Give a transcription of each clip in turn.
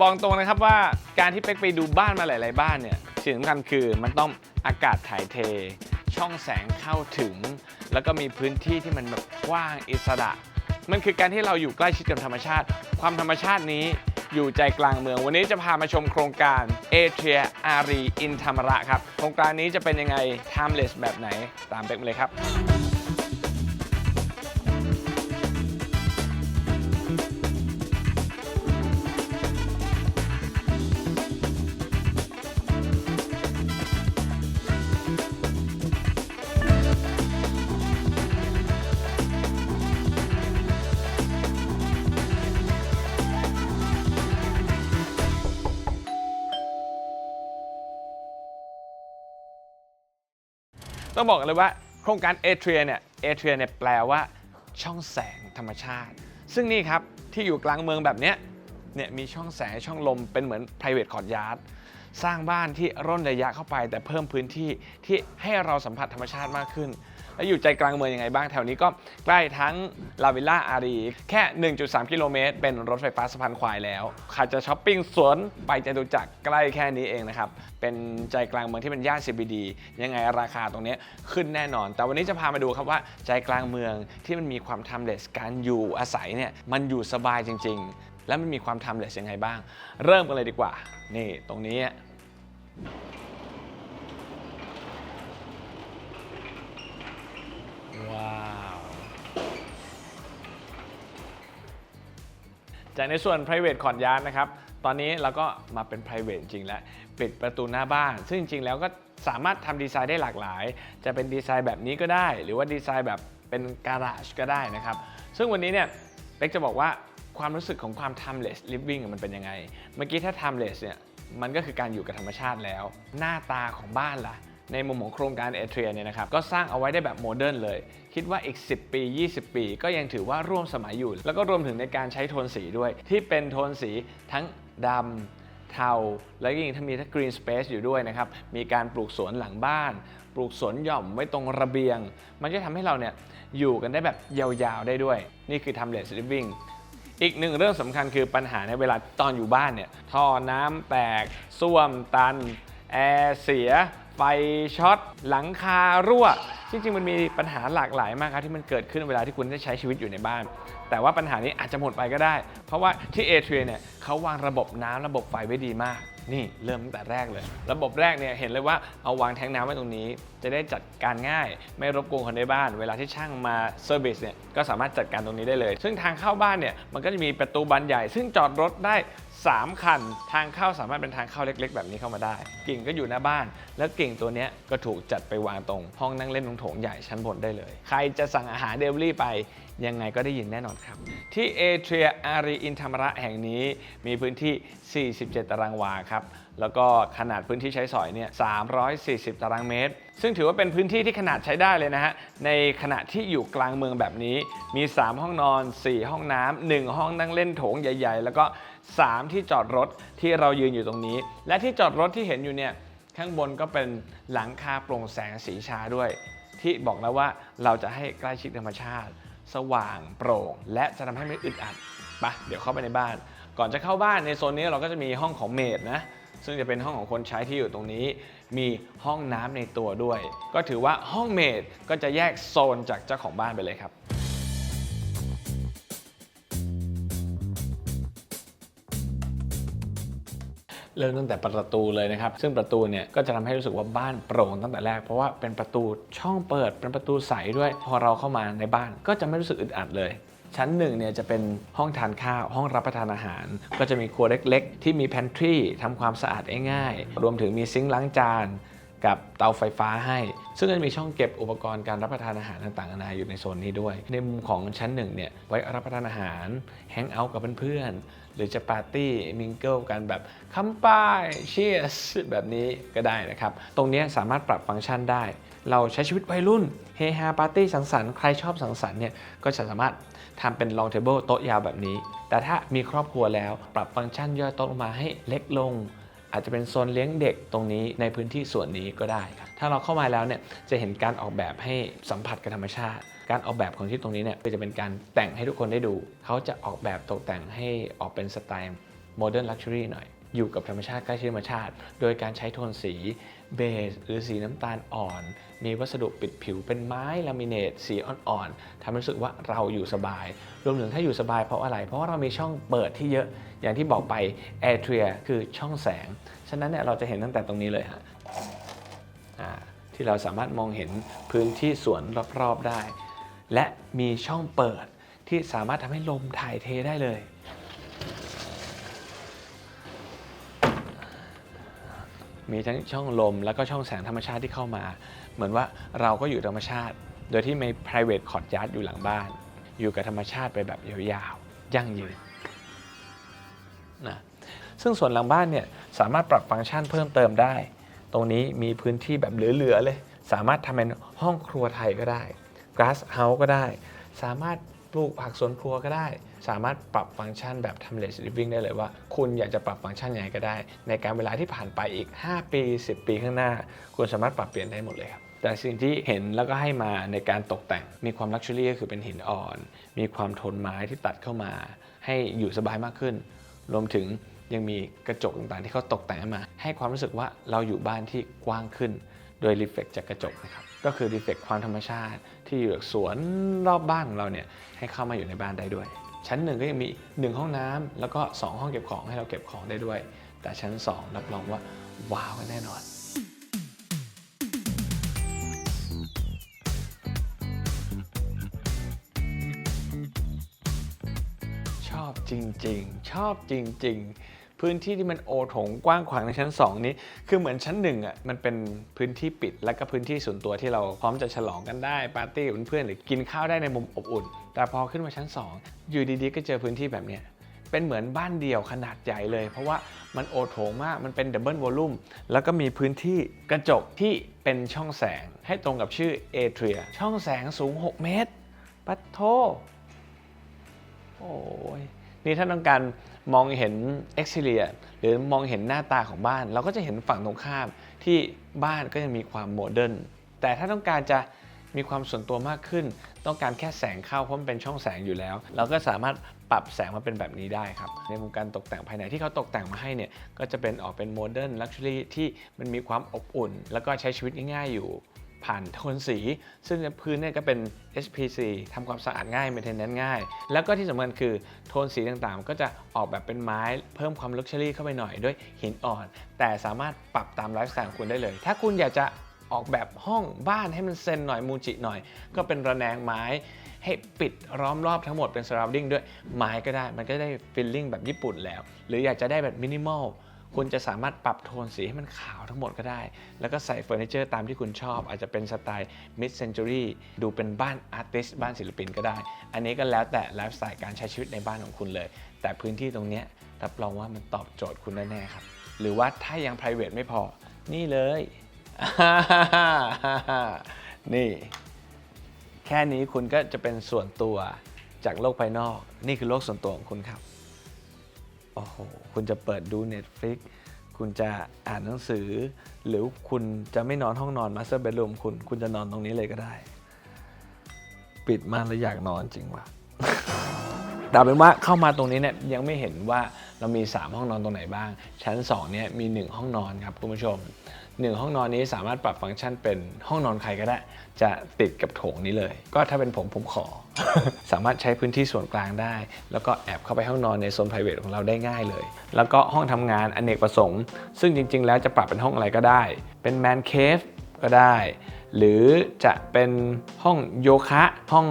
บอกตรงนะครับว่าการที่เป๊กไปดูบ้านมาหลาย ๆ บ้านเนี่ยสิ่งสำคัญคือมันต้องอากาศถ่ายเท ช่องแสงเข้าถึง แล้วก็มีพื้นที่ที่มันแบบกว้างอิสระ มันคือการที่เราอยู่ใกล้ชิดกับธรรมชาติ ความธรรมชาตินี้อยู่ใจกลางเมือง วันนี้จะพามาชมโครงการเอเทียอารีอินธรรมระครับ โครงการนี้จะเป็นยังไง timeless แบบไหนตามเป๊กมาเลยครับ ต้องบอกกันเลยว่าโครงการเอเทียเนี่ยเอเทียเนี่ยแปลว่าช่องแสงธรรมชาติ ซึ่งนี่ครับที่อยู่กลางเมืองแบบเนี้ยเนี่ยมีช่องแสงช่องลมเป็นเหมือน private courtyard สร้างบ้านที่ร่นระยะเข้าไป แต่เพิ่มพื้นที่ที่ให้เราสัมผัสธรรมชาติมากขึ้น แล้วอยู่ใจกลางเมืองยังไงบ้างแถวนี้ก็ใกล้ทั้งลาวิลล่าอารีแค่ 1.3 กิโลเมตร เป็นรถไฟฟ้าสะพานควายแล้วใครจะช้อปปิ้งสวนไปจตุจักรใกล้แค่นี้เองนะครับ เป็นใจกลางเมืองที่เป็นย่าน CBD ยังไงราคาตรงนี้ขึ้นแน่นอน แต่วันนี้จะพามาดูครับว่าใจกลางเมืองที่มันมีความทำเลสการอยู่อาศัยเนี่ยมันอยู่สบายจริง ๆ แล้วมันมีความทำเลสยังไงบ้าง เริ่มกันเลยดีกว่า นี่ตรงนี้ ว้าว จากในส่วน private courtyard นะครับ ตอนนี้เราก็มาเป็น private จริงแล้ว ปิดประตูหน้าบ้าน ซึ่งจริงๆแล้วก็สามารถทำดีไซน์ได้หลากหลาย จะเป็นดีไซน์แบบนี้ก็ได้ หรือว่าดีไซน์แบบเป็นการาจก็ได้นะครับ ซึ่งวันนี้เนี่ยเป๊กจะบอกว่า ความรู้สึกของความ timeless living มันเป็นยังไง เมื่อกี้ถ้า timeless เนี่ยมันก็คือการอยู่กับธรรมชาติแล้ว หน้าตาของบ้านล่ะ ในมุมของโครงการเอเทรียเนี่ยนะครับ ก็สร้างเอาไว้ได้แบบโมเดิร์นเลย คิดว่าอีก 10 ปี 20 ปี ก็ยังถือว่าร่วมสมัยอยู่ แล้วก็รวมถึงในการใช้โทนสีด้วย ที่เป็นโทนสีทั้งดำเทา แล้วก็ยังถ้ามีทั้งกรีนสเปซอยู่ด้วยนะครับ มีการปลูกสวนหลังบ้าน ปลูกสวนหย่อมไว้ตรงระเบียง มันจะทำให้เราเนี่ยอยู่กันได้แบบยาวๆได้ด้วย นี่คือ timeless living อีกหนึ่งเรื่องสำคัญคือปัญหาในเวลาตอนอยู่บ้านเนี่ยท่อน้ำแตกส้วมตัน แอร์เสีย ไฟช็อต หลังคารั่ว จริง ๆ มันมีปัญหาหลากหลายมากครับที่มันเกิดขึ้นเวลาที่คุณได้ใช้ชีวิตอยู่ในบ้าน แต่ว่าปัญหานี้อาจจะหมดไปก็ได้ เพราะว่าที่เอเทียเนี่ยเขาวางระบบน้ำระบบไฟไว้ดีมาก นี่เริ่มตั้งแต่แรกเลย ระบบแรกเนี่ยเห็นเลยว่าเอาวางแทงน้ำไว้ตรงนี้ จะได้จัดการง่าย ไม่รบกวนคนในบ้าน เวลาที่ช่างมาเซอร์วิสเนี่ยก็สามารถจัดการตรงนี้ได้เลย ซึ่งทางเข้าบ้านเนี่ยมันก็จะมีประตูบานใหญ่ ซึ่งจอดรถได้ 3 คัน ทางเข้าสามารถเป็นทางเข้าเล็ก ๆ แบบนี้เข้ามาได้ กิ่งก็อยู่หน้าบ้าน แล้วกิ่งตัวนี้ก็ถูกจัดไปวางตรงห้องนั่งเล่นตรงโถงใหญ่ชั้นบนได้เลย ใครจะสั่งอาหารเดลิเวอรี่ไปยังไงก็ได้ยินแน่นอนครับ ที่เอเทรียอารีอินธรรมระแห่งนี้มีพื้นที่ 47 ตารางวาครับ แล้วก็ขนาดพื้นที่ใช้สอยเนี่ย 340 ตารางเมตร ซึ่งถือว่าเป็นพื้นที่ที่ขนาดใช้ได้เลยนะฮะ ในขณะที่อยู่กลางเมืองแบบนี้ มี 3 ห้องนอน 4 ห้องน้ำ 1 ห้องนั่งเล่นโถงใหญ่ ๆ แล้วก็ 3 ที่จอดรถที่เรายืนอยู่ตรงนี้ และที่จอดรถที่เห็นอยู่เนี่ย ข้างบนก็เป็นหลังคาโปร่งแสงสีชาด้วย ที่บอกแล้วว่าเราจะให้ใกล้ชิดธรรมชาติ สว่างโปร่ง และจะทำให้ไม่อึดอัดไปะเดี๋ยวเข้าไปในบ้าน ก่อนจะเข้าบ้านในโซนนี้เราก็จะมีห้องของเมดนะ ซึ่งจะเป็นห้องของคนใช้ที่อยู่ตรงนี้ มีห้องน้ำในตัวด้วย ก็ถือว่าห้องเมดก็จะแยกโซนจากเจ้าของบ้านไปเลยครับเริ่มตั้งแต่ประตูเลยนะครับ ซึ่งประตูเนี่ยก็จะทำให้รู้สึกว่าบ้านโปร่งตั้งแต่แรก เพราะว่าเป็นประตูช่องเปิดเป็นประตูใสด้วย พอเราเข้ามาในบ้านก็จะไม่รู้สึกอึดอัดเลย ชั้นหนึ่งเนี่ยจะเป็นห้องทานข้าว ห้องรับประทานอาหาร ก็จะมีครัวเล็กๆ ที่มี pantry ทำความสะอาดง่ายๆรวมถึงมีซิงค์ล้างจานกับเตาไฟฟ้าให้ ซึ่งจะมีช่องเก็บอุปกรณ์การรับประทานอาหารต่างๆนานาอยู่ในโซนนี้ด้วย ในมุมของชั้นหนึ่งเนี่ยไว้รับประทานอาหารแฮงเอาท์กับเพื่อนๆ หรือจะปาร์ตี้มิงเกิลกันแบบคัมป้ายเชียสแบบนี้ก็ได้นะครับ ตรงนี้สามารถปรับฟังก์ชันได้ เราใช้ชีวิตวัยรุ่นเฮฮาปาร์ตี้สังสรรค์ใครชอบสังสรรค์เนี่ยก็จะสามารถ ทำเป็น long table โต๊ะยาวแบบนี้ แต่ถ้ามีครอบครัวแล้วปรับฟังก์ชันย่อยโต๊ะลงมาให้เล็กลง อาจจะเป็นโซนเลี้ยงเด็กตรงนี้ในพื้นที่ส่วนนี้ก็ได้ครับถ้าเราเข้ามาแล้วเนี่ยจะเห็นการออกแบบให้สัมผัสกับธรรมชาติ การออกแบบของที่ตรงนี้เนี่ยก็จะเป็นการแต่งให้ทุกคนได้ดู เขาจะออกแบบตกแต่งให้ออกเป็นสไตล์ modern luxury หน่อย อยู่กับธรรมชาติใกล้ชิดธรรมชาติ โดยการใช้โทนสีเบจหรือสีน้ำตาลอ่อน มีวัสดุปิดผิวเป็นไม้ลามิเนตสีอ่อนๆทำให้รู้สึกว่าเราอยู่สบาย รวมถึงถ้าอยู่สบายเพราะอะไร เพราะว่าเรามีช่องเปิดที่เยอะอย่างที่บอกไป a t r i a คือช่องแสง ฉะนั้นเนี่ยเราจะเห็นตั้งแต่ตรงนี้เลยฮะที่เราสามารถมองเห็นพื้นที่สวนรอบๆได้ และมีช่องเปิดที่สามารถทำให้ลมถ่ายเทได้เลย มีทั้งช่องลมแล้วก็ช่องแสงธรรมชาติที่เข้ามา เหมือนว่าเราก็อยู่ธรรมชาติ โดยที่มี private courtyard อยู่หลังบ้าน อยู่กับธรรมชาติไปแบบยาวๆยั่งยืนนะซึ่งส่วนหลังบ้านเนี่ยสามารถปรับฟังก์ชันเพิ่มเติมได้ ตรงนี้มีพื้นที่แบบเหลือๆเลย สามารถทำเป็นห้องครัวไทยก็ได้ glass house ก็ได้ สามารถ ปลูกผักสวนครัวก็ได้ สามารถปรับฟังก์ชันแบบ timeless living ได้เลยว่า คุณอยากจะปรับฟังก์ชันยังไงก็ได้ ในการเวลาที่ผ่านไปอีก 5 ปี 10 ปีข้างหน้า คุณสามารถปรับเปลี่ยนได้หมดเลยครับแต่สิ่งที่เห็นแล้วก็ให้มาในการตกแต่ง มีความลักชัวรี่ก็คือเป็นหินอ่อน มีความทนไม้ที่ตัดเข้ามา ให้อยู่สบายมากขึ้น รวมถึงยังมีกระจกต่างๆที่เขาตกแต่งมา ให้ความรู้สึกว่าเราอยู่บ้านที่กว้างขึ้น โดยรีเฟกจากกระจกนะครับ ก็คือรีเฟกความธรรมชาติ ที่อยู่จากสวนรอบบ้านของเราเนี่ยให้เข้ามาอยู่ในบ้านได้ด้วย ชั้นหนึ่งก็ยังมี 1 ห้องน้ำแล้วก็ 2 ห้องเก็บของให้เราเก็บของได้ด้วย แต่ชั้น 2 รับรองว่าว้าวแน่นอนชอบจริง ๆ ชอบจริง ๆ พื้นที่ที่มันโอถงกว้างขวางในชั้น 2 นี้ คือเหมือนชั้นหนึ่งอะมันเป็นพื้นที่ปิด และก็พื้นที่ส่วนตัวที่เราพร้อมจะฉลองกันได้ปาร์ตี้กับเพื่อนๆหรือกินข้าวได้ในมุมอบอุ่น แต่พอขึ้นมาชั้น 2 อยู่ดีๆ ก็เจอพื้นที่แบบเนี้ยเป็นเหมือนบ้านเดี่ยวขนาดใหญ่เลย เพราะว่ามันโอโถงมากมันเป็นดับเบิลวอลลุ่มแล้วก็มีพื้นที่กระจกที่เป็นช่องแสงให้ตรงกับชื่อเอเทรียช่องแสงสูง 6 เมตร ปัดโทโอ้ย นี่ถ้าต้องการมองเห็นเอ็กซิเลียหรือมองเห็นหน้าตาของบ้าน เราก็จะเห็นฝั่งตรงข้ามที่บ้านก็ยังมีความโมเดิร์นแต่ถ้าต้องการจะมีความส่วนตัวมากขึ้น ต้องการแค่แสงเข้าเพราะมันเป็นช่องแสงอยู่แล้ว เราก็สามารถปรับแสงมาเป็นแบบนี้ได้ครับ ในมุมการตกแต่งภายในที่เขาตกแต่งมาให้เนี่ย ก็จะเป็นออกเป็นโมเดิร์นลักชัวรี่ที่มันมีความอบอุ่น แล้วก็ใช้ชีวิตง่ายๆอยู่ ผ่านโทนสี ซึ่งพื้นเนี่ยก็เป็น HPC ทำความสะอาดง่าย maintenance ง่าย แล้วก็ที่สำคัญคือโทนสีต่างๆ ก็จะออกแบบเป็นไม้เพิ่มความลักชัวรี่เข้าไปหน่อยด้วยหินอ่อน แต่สามารถปรับตามไลฟ์สไตล์ของคุณได้เลย ถ้าคุณอยากจะออกแบบห้องบ้านให้มันเซนหน่อยมูจิหน่อย ก็เป็นระแนงไม้ให้ปิดล้อมรอบทั้งหมดเป็น surrounding ด้วยไม้ก็ได้ มันก็ได้ feeling แบบญี่ปุ่นแล้ว หรืออยากจะได้แบบมินิมอล คุณจะสามารถปรับโทนสีให้มันขาวทั้งหมดก็ได้ แล้วก็ใส่เฟอร์นิเจอร์ตามที่คุณชอบ อาจจะเป็นสไตล์ mid century ดูเป็นบ้านอาร์ติสบ้านศิลปินก็ได้ อันนี้ก็แล้วแต่ไลฟ์สไตล์การใช้ชีวิตในบ้านของคุณเลย แต่พื้นที่ตรงนี้รับรองว่ามันตอบโจทย์คุณแน่ๆครับ หรือว่าถ้ายัง private ไม่พอ นี่เลย นี่ แค่นี้คุณก็จะเป็นส่วนตัวจากโลกภายนอก นี่คือโลกส่วนตัวของคุณครับ โอ้โหคุณจะเปิดดู Netflix คุณจะอ่านหนังสือ หรือคุณจะไม่นอนห้องนอนมาสเตอร์เบดรูมคุณ คุณจะนอนตรงนี้เลยก็ได้ ปิดม่านแล้วอยากนอนจริงว่ะแต่เอาเป็นว่าเข้ามาตรงนี้เนี่ยยังไม่เห็นว่าเรามี 3 ห้องนอนตรงไหนบ้าง ชั้น2เนี่ยมี 1 ห้องนอนครับคุณผู้ชม 1 ห้องนอนนี้สามารถปรับฟังก์ชันเป็นห้องนอนใครก็ได้ จะติดกับโถงนี้เลย ก็ถ้าเป็นผมผมขอ สามารถใช้พื้นที่ส่วนกลางได้ แล้วก็แอบเข้าไปห้องนอนในโซน p r i v a t ของเราได้ง่ายเลย แล้วก็ห้องทำงานอเนกประสงค์ ซึ่งจริง ๆ แล้วจะปรับเป็นห้องอะไรก็ได้ เป็นแมนเคฟก็ได้ หรือจะเป็นห้องโยคะ ห้อง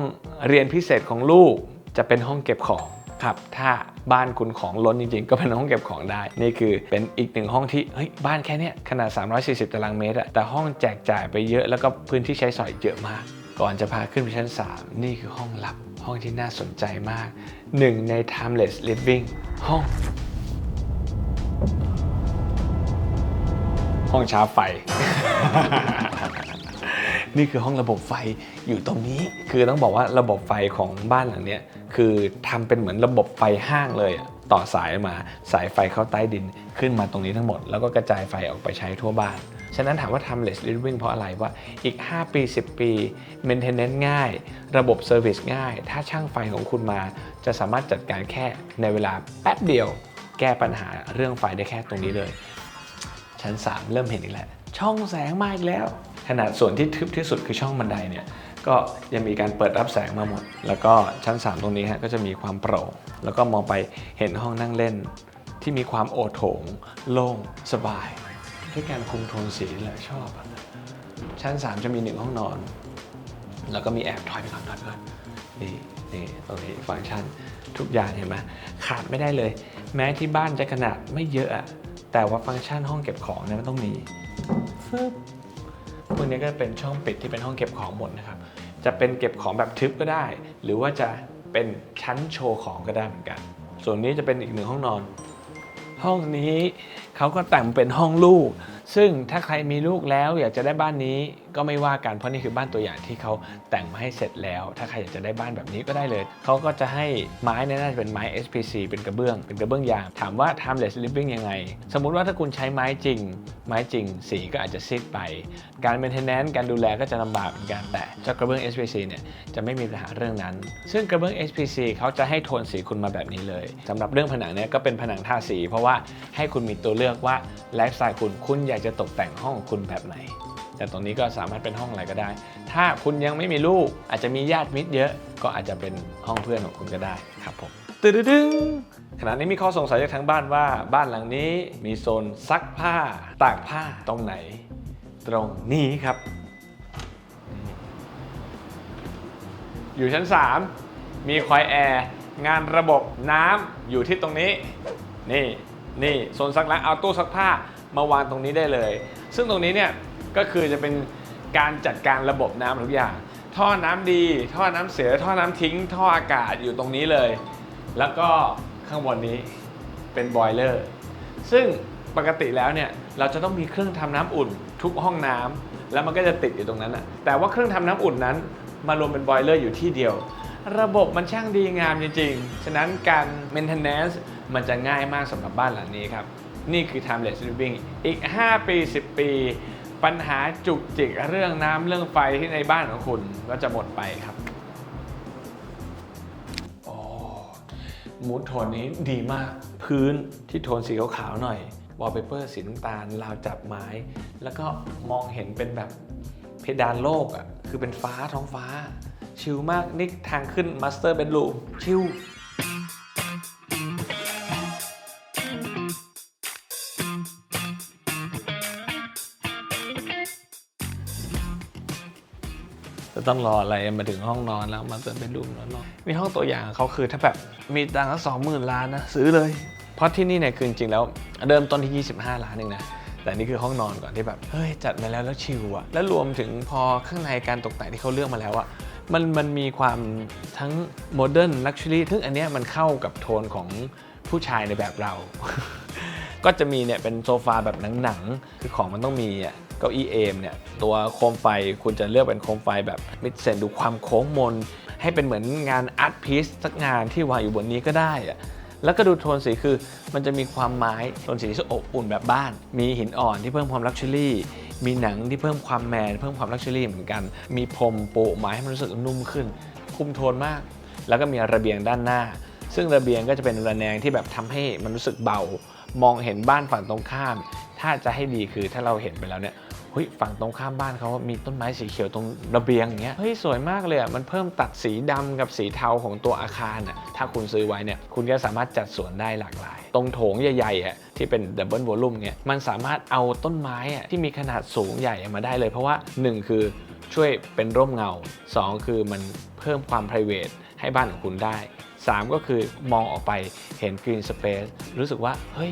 เรียนพิเศษของลูก จะเป็นห้องเก็บของ ครับถ้าบ้านคุณของล้นจริงๆ ก็เป็นห้องเก็บของได้ นี่คือเป็นอีกหนึ่งห้องที่เฮ้ยบ้านแค่เนี้ยขนาด 340 ตารางเมตรอะแต่ห้องแจกจ่ายไปเยอะแล้วก็พื้นที่ใช้สอยเยอะมาก ก่อนจะพาขึ้นไปชั้น 3 นี่คือห้องลับห้องที่น่าสนใจมากหนึ่งใน timeless living ห้องห้องชาร์จไฟ นี่คือห้องระบบไฟอยู่ตรงนี้ คือต้องบอกว่าระบบไฟของบ้านหลังนี้คือทำเป็นเหมือนระบบไฟห้างเลยต่อสายมาสายไฟเข้าใต้ดินขึ้นมาตรงนี้ทั้งหมด แล้วก็กระจายไฟออกไปใช้ทั่วบ้าน ฉะนั้นถามว่าทำ less living เพราะอะไรว่าอีก 5 ปี 10 ปี maintenance ง่าย ระบบ service ง่าย ถ้าช่างไฟของคุณมา จะสามารถจัดการแค่ในเวลาแป๊บเดียว แก้ปัญหาเรื่องไฟได้แค่ตรงนี้เลย ชั้น 3 เริ่มเห็นอีกแล้ว ช่องแสงมาอีกแล้ว ขนาดส่วนที่ทึบที่สุดคือช่องบันไดเนี่ยก็ยังมีการเปิดรับแสงมาหมด แล้วก็ชั้น 3 ตรงนี้ฮะก็จะมีความโปร่งแล้วก็มองไปเห็นห้องนั่งเล่น ที่มีความโอโถง โล่งสบายด้วยการคุมโทนสีแหละชอบ ชั้น 3 จะมีหนึ่งห้องนอน แล้วก็มีแอบถอยไปก่อนถอยไปก่อนนี่นี่ตรงนี้ฟังก์ชันทุกอย่างเห็นไหมขาดไม่ได้เลย แม้ที่บ้านจะขนาดไม่เยอะแต่ว่าฟังก์ชันห้องเก็บของเนี่ยมันต้องมีฟึบ วกนี้ก็เป็นช่องปิดที่เป็นห้องเก็บของหมดนะครับ จะเป็นเก็บของแบบทึบก็ได้ หรือว่าจะเป็นชั้นโชว์ของก็ได้เหมือนกัน ส่วนนี้จะเป็นอีกหนึ่งห้องนอน ห้องนี้เขาก็แต่งเป็นห้องลูก ซึ่งถ้าใครมีลูกแล้วอยากจะได้บ้านนี้ก็ไม่ว่ากันเพราะนี่คือบ้านตัวอย่างที่เขาแต่งมาให้เสร็จแล้ว ถ้าใครอยากจะได้บ้านแบบนี้ก็ได้เลย เขาก็จะให้ไม้เนี่ยน่าจะเป็นไม้ SPC เป็นกระเบื้อง เป็นกระเบื้องยาง ถามว่า timeless living ยังไง สมมุติว่าถ้าคุณใช้ไม้จริง ไม้จริง สีก็อาจจะซีดไป การ maintenance การดูแลก็จะลำบากเหมือนกันแต่เจ้ากระเบื้อง SPC เนี่ยจะไม่มีปัญหาเรื่องนั้น ซึ่งกระเบื้อง SPC เขาจะให้โทนสีคุณมาแบบนี้เลยสำหรับเรื่องผนังเนี่ยก็เป็นผนังทาสี เพราะว่าให้คุณมีตัวเลือกว่าไลฟ์สไตล์คุณคุณอยากจะตกแต่งห้องคุณแบบไหน แต่ตรงนี้ก็สามารถเป็นห้องอะไรก็ได้ ถ้าคุณยังไม่มีลูกอาจจะมีญาติมิตรเยอะ ก็อาจจะเป็นห้องเพื่อนของคุณก็ได้ครับผมตึ๊ดดึงขณะนี้มีข้อสงสัยจากทางบ้านว่า บ้านหลังนี้มีโซนซักผ้าตากผ้าตรงไหน ตรงนี้ครับ อยู่ชั้น 3 มีควายแอร์ งานระบบน้ำอยู่ที่ตรงนี้ นี่นี่โซนซักล้างเอาตู้ซักผ้ามาวางตรงนี้ได้เลย ซึ่งตรงนี้เนี่ย ก็คือจะเป็นการจัดการระบบน้ำทุกอย่าง ท่อน้ำดี ท่อน้ำเสีย ท่อน้ำทิ้ง ท่ออากาศอยู่ตรงนี้เลย แล้วก็ข้างบนนี้เป็นบอยเลอร์ ซึ่งปกติแล้วเนี่ยเราจะต้องมีเครื่องทำน้ำอุ่นทุกห้องน้ำแล้วมันก็จะติดอยู่ตรงนั้นอะแต่ว่าเครื่องทำน้ำอุ่นนั้น มารวมเป็นบอยเลอร์อยู่ที่เดียว ระบบมันช่างดีงามจริงๆ ฉะนั้นการ maintenance มันจะง่ายมากสำหรับบ้านหลังนี้ครับ นี่คือ timeless living อีก 5 ปี 10 ปี ปัญหาจุกจิกเรื่องน้ำเรื่องไฟที่ในบ้านของคุณก็จะหมดไปครับโอ้มูดโทนนี้ดีมาก พื้นที่โทนสีขาวๆหน่อยวอลเปเปอร์สีน้ำตาลราวจับไม้ แล้วก็มองเห็นเป็นแบบเพดานโลกอะ่ะคือเป็นฟ้าท้องฟ้า ชิลมากนี่ทางขึ้นมาสเตอร์เบด o ูมชิล จะต้องรออะไรมาถึงห้องนอนแล้วมาจะเป็นรูมนอนนอนมีห้องตัวอย่างเขาคือถ้าแบบมีตังค์สองหมื่นล้านนะซื้อเลย เพราะที่นี่เนี่ยคือจริงๆแล้วเริ่มต้นที่ 25 ล้านเองนะแต่นี่คือห้องนอนก่อนที่แบบเฮ้ยจัดมาแล้วแล้วชิลอะแล้วรวมถึงพอข้างในการตกแต่งที่เขาเลือกมาแล้วอะมันมันมีความทั้งโมเดิร์นลักชัวรี่ซึ่งอันเนี้ยมันเข้ากับโทนของผู้ชายในแบบเรา ก็จะมีเนี่ยเป็นโซฟาแบบหนังๆคือของมันต้องมีอะ เก้าอี้เอมเนี่ยตัวโคมไฟคุณจะเลือกเป็นโคมไฟแบบมิดเซนดูความโค้งมน ให้เป็นเหมือนงานอาร์ตพีซสักงานที่วางอยู่บนนี้ก็ได้อะแล้วก็ดูโทนสีคือมันจะมีความไม้โทนสีที่อบอุ่นแบบบ้าน มีหินอ่อนที่เพิ่มความลักชัวรี่มีหนังที่เพิ่มความแมนเพิ่มความลักชัวรี่เหมือนกัน มีพรมโปะไม้ให้มันรู้สึกนุ่มขึ้น คุมโทนมาก แล้วก็มีระเบียงด้านหน้า ซึ่งระเบียงก็จะเป็นระแนงที่แบบทำให้มันรู้สึกเบา มองเห็นบ้านฝั่งตรงข้าม ถ้าจะให้ดีคือถ้าเราเห็นไปแล้วเนี่ย เฮ้ยฝั่งตรงข้ามบ้านเขามีต้นไม้สีเขียวตรงระเบียงอย่างเงี้ยเฮ้ยสวยมากเลยอะมันเพิ่มตัดสีดำกับสีเทาของตัวอาคารอะถ้าคุณซื้อไว้เนี่ยคุณก็สามารถจัดสวนได้หลากหลาย ตรงโถงใหญ่ๆอะที่เป็นดับเบิลวอลลุ่มเนี่ยมันสามารถเอาต้นไม้อะที่มีขนาดสูงใหญ่มาได้เลย เพราะว่าหนึ่งคือช่วยเป็นร่มเงาสองคือมันเพิ่มความ p r i v a t ให้บ้านของคุณได้ 3 ก็คือมองออกไปเห็น Green Space รู้สึกว่า เฮ้ย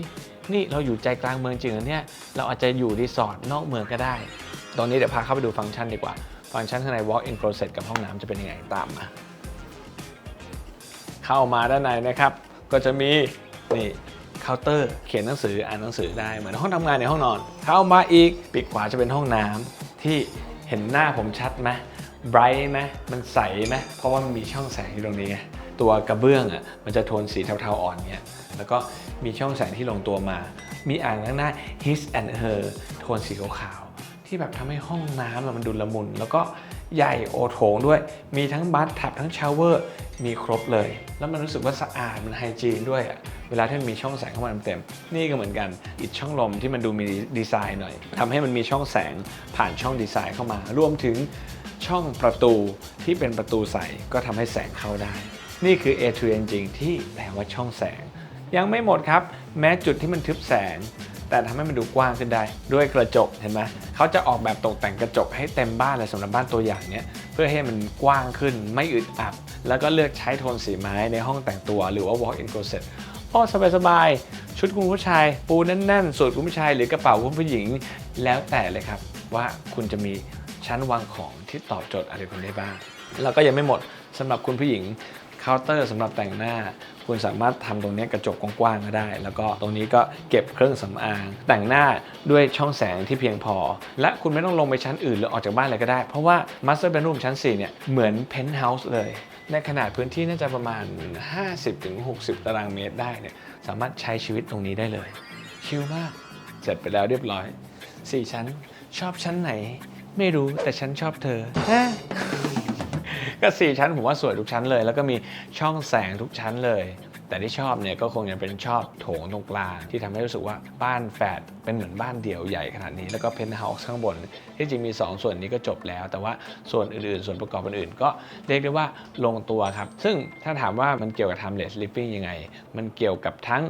นี่เราอยู่ใจกลางเมืองจริงเหรอเนี่ยเราอาจจะอยู่รีสอร์ทนอกเมืองก็ได้ ตอนนี้เดี๋ยวพาเข้าไปดูฟังก์ชันดีกว่า ฟังก์ชันข้างใน Walk-in Closet กับห้องน้ำจะเป็นยังไงตามมา เข้ามาด้านในนะครับ ก็จะมีนี่เคาน์เตอร์เขียนหนังสืออ่านหนังสือได้เหมือนห้องทำงานในห้องนอน เข้ามาอีกปีกขวาจะเป็นห้องน้ำที่เห็นหน้าผมชัดไหมไบรท์ไหมมันใสไหมเพราะว่ามันมีช่องแสงอยู่ตรงนี้ไงตัวกระเบื้องอะมันจะโทนสีเทาๆอ่อนเงี้ย แล้วก็มีช่องแสงที่ลงตัวมา มีอ่างล้างหน้า his and her โทนสีขาวๆที่แบบทำให้ห้องน้ำมันดูละมุน แล้วก็ใหญ่โอโถงด้วย มีทั้งบัธทับทั้งชาวเวอร์ มีครบเลย แล้วมันรู้สึกว่าสะอาด มันไฮจีนด้วยอะเวลาที่มันมีช่องแสงเข้ามาเต็มๆนี่ก็เหมือนกันอิดช่องลมที่มันดูมีดีไซน์หน่อยทำให้มันมีช่องแสงผ่านช่องดีไซน์เข้ามา รวมถึงช่องประตูที่เป็นประตูใสก็ทำให้แสงเข้าได้ นี่คือ a t r i จริงๆที่แปลว่าช่องแสง ยังไม่หมดครับ แม้จุดที่มันทึบแสง แต่ทำให้มันดูกว้างขึ้นได้ ด้วยกระจกเห็นไหมเขาจะออกแบบตกแต่งกระจกให้เต็มบ้านเลยสำหรับบ้านตัวอย่างเนี้ยเพื่อให้มันกว้างขึ้นไม่อึดอัดแล้วก็เลือกใช้โทนสีไม้ในห้องแต่งตัวหรือว่า walk in closet โอ้สบายๆชุดคุณผู้ชาย ปูแน่นๆส่วนคุณผู้ชายหรือกระเป๋าคุณผู้หญิงแล้วแต่เลยครับ ว่าคุณจะมีชั้นวางของที่ตอบโจทย์อะไรคุณได้บ้าง แล้วก็ยังไม่หมดสำหรับคุณผู้หญิงาน์เตอร์สำหรับแต่งหน้า คุณสามารถทำตรงนี้กระจกกว้างๆก็ได้ แล้วก็ตรงนี้ก็เก็บเครื่องสำอาง แต่งหน้าด้วยช่องแสงที่เพียงพอ และคุณไม่ต้องลงไปชั้นอื่นหรือออกจากบ้านเลยก็ได้ เพราะว่า Master Bedroom ชั้น 4 เนี่ย เหมือน Penthouse เลย ในขนาดพื้นที่น่าจะประมาณ 50-60 ตารางเมตรได้เนี่ยสามารถใช้ชีวิตตรงนี้ได้เลย ชิลมากเสร็จไปแล้วเรียบร้อย 4 ชั้นชอบชั้นไหน ไม่รู้แต่ฉันชอบเธอฮะ ก็ 4 ชั้นผมว่าสวยทุกชั้นเลย แล้วก็มีช่องแสงทุกชั้นเลย แต่ที่ชอบเนี่ยก็คงจะเป็นชอบโถงตรงกลางที่ทำให้รู้สึกว่าบ้านแฝดเป็นเหมือนบ้านเดี่ยวใหญ่ขนาดนี้ แล้วก็เพนท์เฮาส์ข้างบน ที่จริงมี 2 ส่วนนี้ก็จบแล้ว แต่ว่าส่วนอื่นๆ ส่วนประกอบอื่นๆ ก็เรียกได้ว่าลงตัวครับ ซึ่งถ้าถามว่ามันเกี่ยวกับ timeless living ยังไง มันเกี่ยวกับทั้ง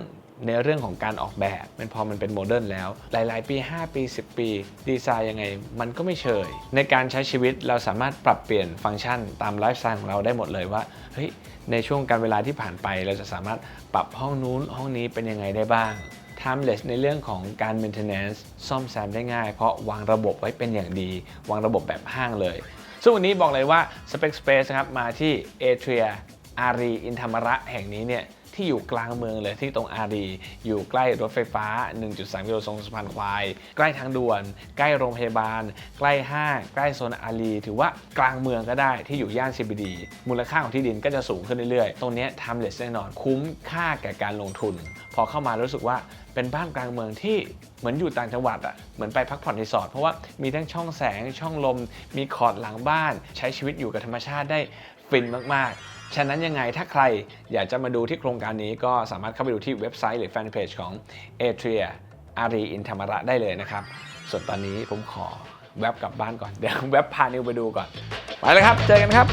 ในเรื่องของการออกแบบมันพอมันเป็นโมเดิร์นแล้ว หลาย ๆ ปี 5 ปี 10 ปี ดีไซน์ยังไง มันก็ไม่เชยในการใช้ชีวิตเราสามารถปรับเปลี่ยนฟังก์ชันตามไลฟ์สไตล์ของเราได้หมดเลยว่าเฮ้ยในช่วงการเวลาที่ผ่านไป เราจะสามารถปรับห้องนู้นห้องนี้เป็นยังไงได้บ้าง timeless ในเรื่องของการ maintenance ซ่อมแซมได้ง่าย เพราะวางระบบไว้เป็นอย่างดี วางระบบแบบห้างเลย ซึ่งวันนี้บอกเลยว่า Spec Space นะครับมาที่ Atria อารีอินธรรมระแห่งนี้เนี่ย ที่อยู่กลางเมืองเลยที่ตรงอารีอยู่ใกล้รถไฟฟ้า 1.3 กิโลทรงสะพานควาย ใกล้ทางด่วน ใกล้โรงพยาบาล ใกล้ห้าง ใกล้โซนอารีถือว่ากลางเมืองก็ได้ที่อยู่ย่าน CBD มูลค่าของที่ดินก็จะสูงขึ้นเรื่อยๆ ตรงนี้ย timeless แน่นอนคุ้มค่าแก่การลงทุน พอเข้ามารู้สึกว่าเป็นบ้านกลางเมืองที่เหมือนอยู่ต่างจังหวัดอะเหมือนไปพักผ่อนรีสอร์ทเพราะว่ามีทั้งช่องแสงช่องลม มีคอร์ดหลังบ้าน ใช้ชีวิตอยู่กับธรรมชาติได้ฟินมากๆ ฉะนั้นยังไงถ้าใครอยากจะมาดูที่โครงการนี้ก็สามารถเข้าไปดูที่เว็บไซต์หรือแฟนเพจของ a t r i a อารีอินธรรมระได้เลยนะครับ ส่วนตอนนี้ผมขอแวบกลับบ้านก่อน เดี๋ยวแวบพานิวไปดูก่อน ไปเลยครับ เจอกันครับ